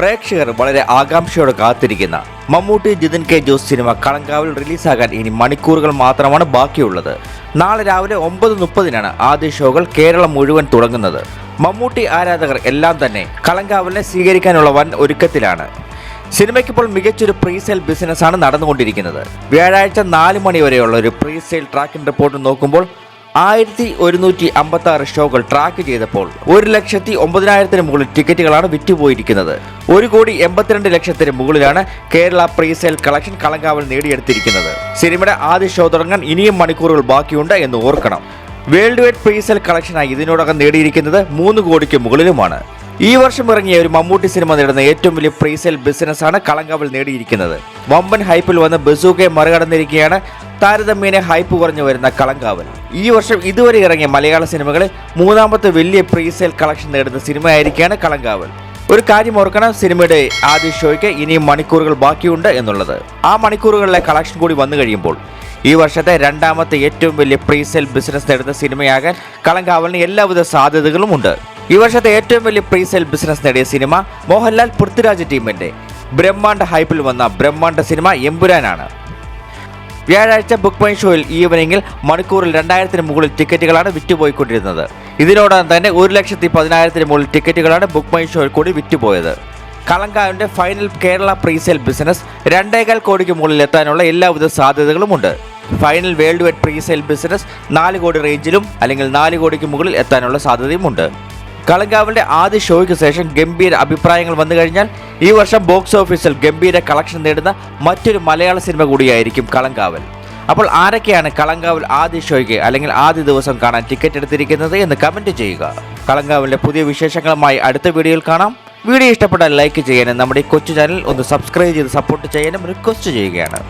പ്രേക്ഷകർ വളരെ ആകാംക്ഷയോടെ കാത്തിരിക്കുന്ന മമ്മൂട്ടി ജിതിൻ കെ ജോസ് സിനിമ കളങ്കാവിൽ റിലീസാകാൻ ഇനി മണിക്കൂറുകൾ മാത്രമാണ് ബാക്കിയുള്ളത്. നാളെ രാവിലെ ഒമ്പത് മുപ്പതിനാണ് ആദ്യ ഷോകൾ കേരളം മുഴുവൻ തുടങ്ങുന്നത്. മമ്മൂട്ടി ആരാധകർ എല്ലാം തന്നെ കളങ്കാവലിനെ സ്വീകരിക്കാനുള്ള വൻ ഒരുക്കത്തിലാണ്. സിനിമയ്ക്കിപ്പോൾ മികച്ചൊരു പ്രീസെയിൽ ബിസിനസ്സാണ് നടന്നുകൊണ്ടിരിക്കുന്നത്. വ്യാഴാഴ്ച നാല് മണി വരെയുള്ള ഒരു പ്രീസെയിൽ ട്രാക്കിംഗ് റിപ്പോർട്ട് നോക്കുമ്പോൾ ആയിരത്തി ഒരുന്നൂറ്റി അമ്പത്തി ആറ് ഷോകൾ ട്രാക്ക് ചെയ്തപ്പോൾ ഒരു ലക്ഷത്തി ഒമ്പതിനായിരത്തിന് മുകളിൽ ടിക്കറ്റുകളാണ് വിറ്റുപോയിരിക്കുന്നത്. ഒരു കോടി എൺപത്തിരണ്ട് ലക്ഷത്തിന് മുകളിലാണ് കേരള പ്രീസെയിൽ കളക്ഷൻ കളങ്കാവൽ നേടിയെടുത്തിരിക്കുന്നത്. സിനിമയുടെ ആദ്യ ഷോ തുടങ്ങാൻ ഇനിയും മണിക്കൂറുകൾ ബാക്കിയുണ്ട് എന്ന് ഓർക്കണം. വേൾഡ് വൈഡ് പ്രീസെൽ കളക്ഷനായി ഇതിനോടകം നേടിയിരിക്കുന്നത് മൂന്ന് കോടിക്ക് മുകളിലുമാണ്. ഈ വർഷം ഇറങ്ങിയ ഒരു മമ്മൂട്ടി സിനിമ നേടുന്ന ഏറ്റവും വലിയ പ്രീസെയിൽ ബിസിനസ്സാണ് കളങ്കാവൽ നേടിയിരിക്കുന്നത്. വമ്പൻ ഹൈപ്പിൽ വന്ന് ബസൂക്കെ മറികടന്നിരിക്കുകയാണ് താരതമ്യേന ഹൈപ്പ് കുറഞ്ഞു വരുന്ന കളങ്കാവൽ. ഈ വർഷം ഇതുവരെ ഇറങ്ങിയ മലയാള സിനിമകളിൽ മൂന്നാമത്തെ വലിയ പ്രീസെയിൽ കളക്ഷൻ നേടുന്ന സിനിമയായിരിക്കുകയാണ് കളങ്കാവൽ. ഒരു കാര്യം ഓർക്കണം സിനിമയുടെ ആദ്യ ഷോയ്ക്ക് ഇനിയും മണിക്കൂറുകൾ ബാക്കിയുണ്ട് എന്നുള്ളത്. ആ മണിക്കൂറുകളിലെ കളക്ഷൻ കൂടി വന്നു കഴിയുമ്പോൾ ഈ വർഷത്തെ രണ്ടാമത്തെ ഏറ്റവും വലിയ പ്രീസെയിൽ ബിസിനസ് നേടുന്ന സിനിമയാകാൻ കളങ്കാവലിന് എല്ലാവിധ സാധ്യതകളും ഉണ്ട്. ഈ വർഷത്തെ ഏറ്റവും വലിയ പ്രീസെയിൽ ബിസിനസ് നേടിയ സിനിമ മോഹൻലാൽ പൃഥ്വിരാജ് ടീമിന്റെ ബ്രഹ്മാണ്ഡ ഹൈപ്പിൽ വന്ന ബ്രഹ്മാണ്ഡ സിനിമ എമ്പുരാനാണ്. വ്യാഴാഴ്ച ബുക്ക് മൈ ഷോയിൽ ഈവനിങ്ങിൽ മണിക്കൂറിൽ രണ്ടായിരത്തിന് മുകളിൽ ടിക്കറ്റുകളാണ് വിറ്റുപോയിക്കൊണ്ടിരുന്നത്. ഇതിനോടകം തന്നെ ഒരു ലക്ഷത്തി പതിനായിരത്തിന് മുകളിൽ ടിക്കറ്റുകളാണ് ബുക്ക് മൈ ഷോയിൽ കൂടി വിറ്റുപോയത്. കളങ്കാവിന്റെ ഫൈനൽ കേരള പ്രീസെയിൽ ബിസിനസ് രണ്ടേകാൽ കോടിക്ക് മുകളിൽ എത്താനുള്ള എല്ലാവിധ സാധ്യതകളുമുണ്ട്. Final world wide presale business നാല് കോടി റേഞ്ചിലും അല്ലെങ്കിൽ നാല് കോടിക്ക് മുകളിൽ എത്താനുള്ള സാധ്യതയുമുണ്ട്. കളങ്കാവിന്റെ ആദ്യ ഷോയ്ക്ക് ശേഷം ഗംഭീര അഭിപ്രായങ്ങൾ വന്നു കഴിഞ്ഞാൽ ഈ വർഷം ബോക്സ് ഓഫീസിൽ ഗംഭീര കളക്ഷൻ നേടുന്ന മറ്റൊരു മലയാള സിനിമ കൂടിയായിരിക്കും കളങ്കാവൽ അപ്പോൾ ആരൊക്കെയാണ് കളങ്കാവിൽ ആദ്യ ഷോയ്ക്ക് അല്ലെങ്കിൽ ആദ്യ ദിവസം കാണാൻ ടിക്കറ്റ് എടുത്തിരിക്കുന്നത് എന്ന് കമന്റ് ചെയ്യുക. കളങ്കാവിലെ പുതിയ വിശേഷങ്ങളുമായി അടുത്ത വീഡിയോയിൽ കാണാം. വീഡിയോ ഇഷ്ടപ്പെട്ടാൽ ലൈക്ക് ചെയ്യാനും നമ്മുടെ ഈ കൊച്ചു ചാനൽ ഒന്ന് സബ്സ്ക്രൈബ് ചെയ്ത് സപ്പോർട്ട് ചെയ്യാനും റിക്വസ്റ്റ് ചെയ്യുകയാണ്.